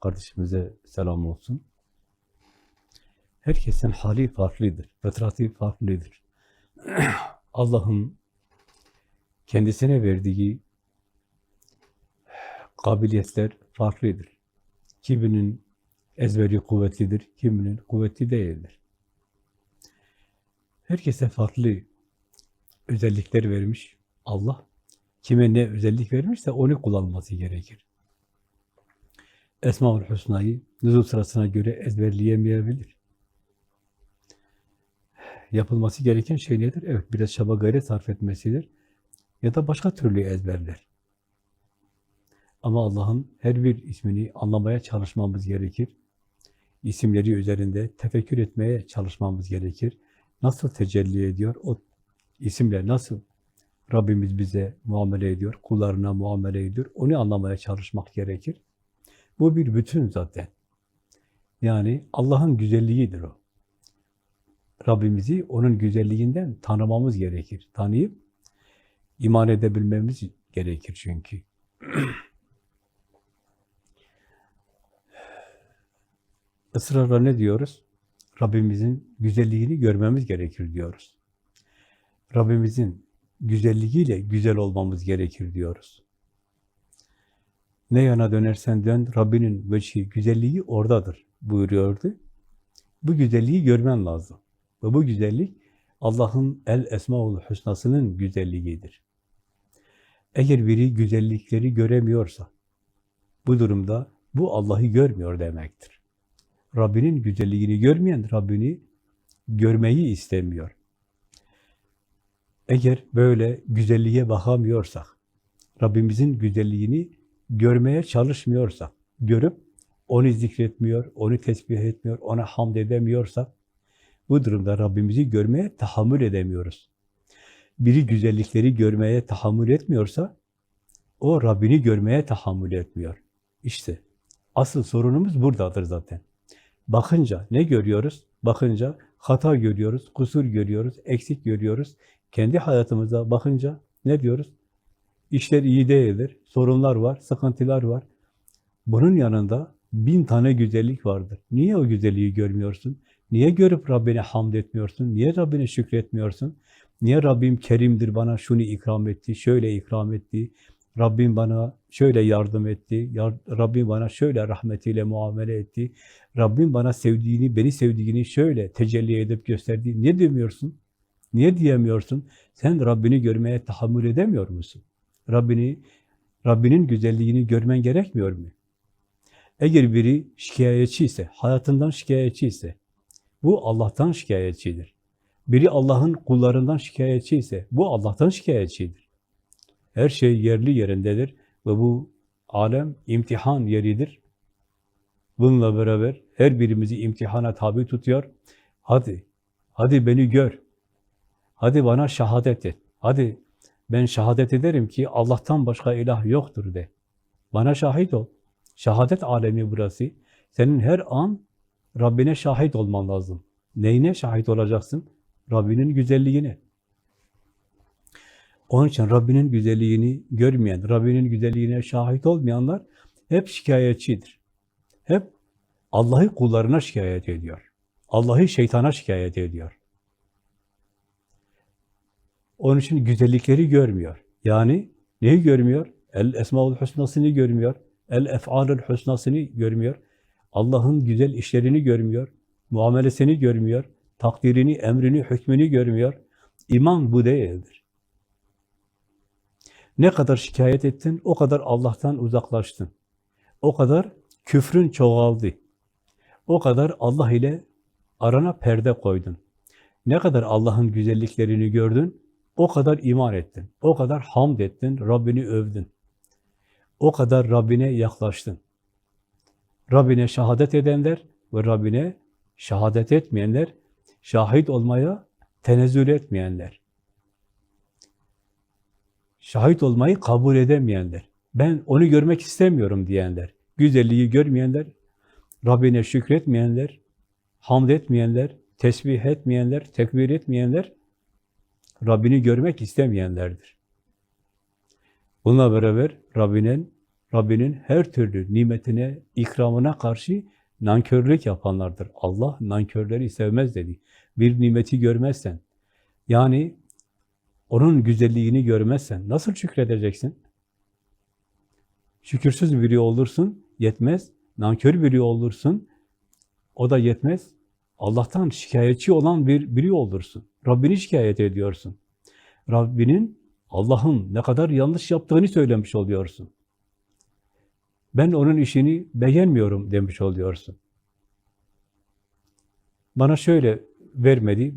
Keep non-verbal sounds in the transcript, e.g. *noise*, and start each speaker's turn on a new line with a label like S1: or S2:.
S1: Kardeşimize selam olsun. Herkesin hali farklıdır, fıtratı farklıdır. *clears throat* Allah'ın kendisine verdiği kabiliyetler farklıdır. Kiminin ezberi kuvvetlidir, kiminin kuvvetli değildir. Herkese farklı özellikler vermiş Allah. Kime ne özellik vermişse onu kullanması gerekir. Esma-ül Hüsna'yı nüzul sırasına göre ezberleyemeyebilir. Yapılması gereken şey nedir? Evet, biraz çaba gayret sarf etmesidir. Ya da başka türlü ezberler. Ama Allah'ın her bir ismini anlamaya çalışmamız gerekir. İsimleri üzerinde tefekkür etmeye çalışmamız gerekir. Nasıl tecelli ediyor? O isimler nasıl Rabbimiz bize muamele ediyor, kullarına muamele ediyor. Onu anlamaya çalışmak gerekir. Bu bir bütün zaten. Yani Allah'ın güzelliğidir o. Rabbimizi onun güzelliğinden tanımamız gerekir. Tanıyıp iman edebilmemiz gerekir çünkü. *clears throat* Israrla ne diyoruz? Rabbimizin güzelliğini görmemiz gerekir diyoruz. Rabbimizin güzelliğiyle güzel olmamız gerekir diyoruz. Ne yana dönersen dön, Rabbinin veçhi, güzelliği oradadır buyuruyordu. Bu güzelliği görmen lazım. Ve bu güzellik Allah'ın el esmaul husnasının güzelliğidir. Eğer biri güzellikleri göremiyorsa, bu durumda bu Allah'ı görmüyor demektir. Rabbinin güzelliğini görmeyen, Rabbini görmeyi istemiyor. Eğer böyle güzelliğe bakamıyorsak, Rabbimizin güzelliğini görmeye çalışmıyorsak, görüp onu zikretmiyor, onu tesbih etmiyor, ona hamd edemiyorsak, bu durumda Rabbimizi görmeye tahammül edemiyoruz. Biri güzellikleri görmeye tahammül etmiyorsa, o Rabbini görmeye tahammül etmiyor. İşte asıl sorunumuz buradadır zaten. Bakınca ne görüyoruz? Bakınca hata görüyoruz, kusur görüyoruz, eksik görüyoruz. Kendi hayatımıza bakınca ne diyoruz? İşler iyi değildir, sorunlar var, sıkıntılar var. Bunun yanında bin tane güzellik vardır. Niye o güzelliği görmüyorsun? Niye görüp Rabbine hamd etmiyorsun? Niye Rabbine şükretmiyorsun? Niye Rabbim kerimdir bana şunu ikram etti, şöyle ikram etti, Rabbim bana şöyle yardım etti, Rabbim bana şöyle rahmetiyle muamele etti, Rabbim bana sevdiğini, beni sevdiğini şöyle tecelli edip gösterdi. Niye demiyorsun? Niye diyemiyorsun? Sen Rabbini görmeye tahammül edemiyor musun? Rabbini, Rabbinin güzelliğini görmen gerekmiyor mu? Eğer biri şikayetçi ise, hayatından şikayetçi ise, bu Allah'tan şikayetçidir. Biri Allah'ın kullarından şikayetçi ise, bu Allah'tan şikayetçidir. Her şey yerli yerindedir ve bu alem imtihan yeridir. Bununla beraber her birimizi imtihana tabi tutuyor. Hadi, hadi beni gör. Hadi bana şehadet et. Hadi ben şehadet ederim ki Allah'tan başka ilah yoktur de. Bana şahit ol. Şehadet alemi burası. Senin her an Rabbine şahit olman lazım. Neyine şahit olacaksın? Rabbinin güzelliğine. Onun için Rabbinin güzelliğini görmeyen, Rabbinin güzelliğine şahit olmayanlar hep şikayetçidir. Hep Allah'ı kullarına şikayet ediyor. Allah'ı şeytana şikayet ediyor. Onun için güzellikleri görmüyor. Yani neyi görmüyor? El esmaul husnasını görmüyor. El ef'alul husnasını görmüyor. Allah'ın güzel işlerini görmüyor. Muamelesini görmüyor. Takdirini, emrini, hükmünü görmüyor. İman bu değildir. Ne kadar şikayet ettin, o kadar Allah'tan uzaklaştın. O kadar küfrün çoğaldı. O kadar Allah ile arana perde koydun. Ne kadar Allah'ın güzelliklerini gördün, o kadar iman ettin. O kadar hamd ettin, Rabbini övdün. O kadar Rabbine yaklaştın. Rabbine şehadet edenler ve Rabbine şehadet etmeyenler, şahit olmaya tenezzül etmeyenler. Şahit olmayı kabul edemeyenler. Ben onu görmek istemiyorum diyenler. Güzelliği görmeyenler, Rabbine şükretmeyenler, hamd etmeyenler, tesbih etmeyenler, tekbir etmeyenler, Rabbini görmek istemeyenlerdir. Bununla beraber Rabbinin Rabbinin her türlü nimetine, ikramına karşı nankörlük yapanlardır. Allah nankörleri sevmez dedi. Bir nimeti görmezsen, yani onun güzelliğini görmezsen nasıl şükredeceksin? Şükürsüz biri olursun, yetmez. Nankör biri olursun, o da yetmez. Allah'tan şikayetçi olan bir biri olursun. Rabbini şikayet ediyorsun. Rabbinin, Allah'ın ne kadar yanlış yaptığını söylemiş oluyorsun. Ben onun işini beğenmiyorum demiş oluyorsun. Bana şöyle vermedi,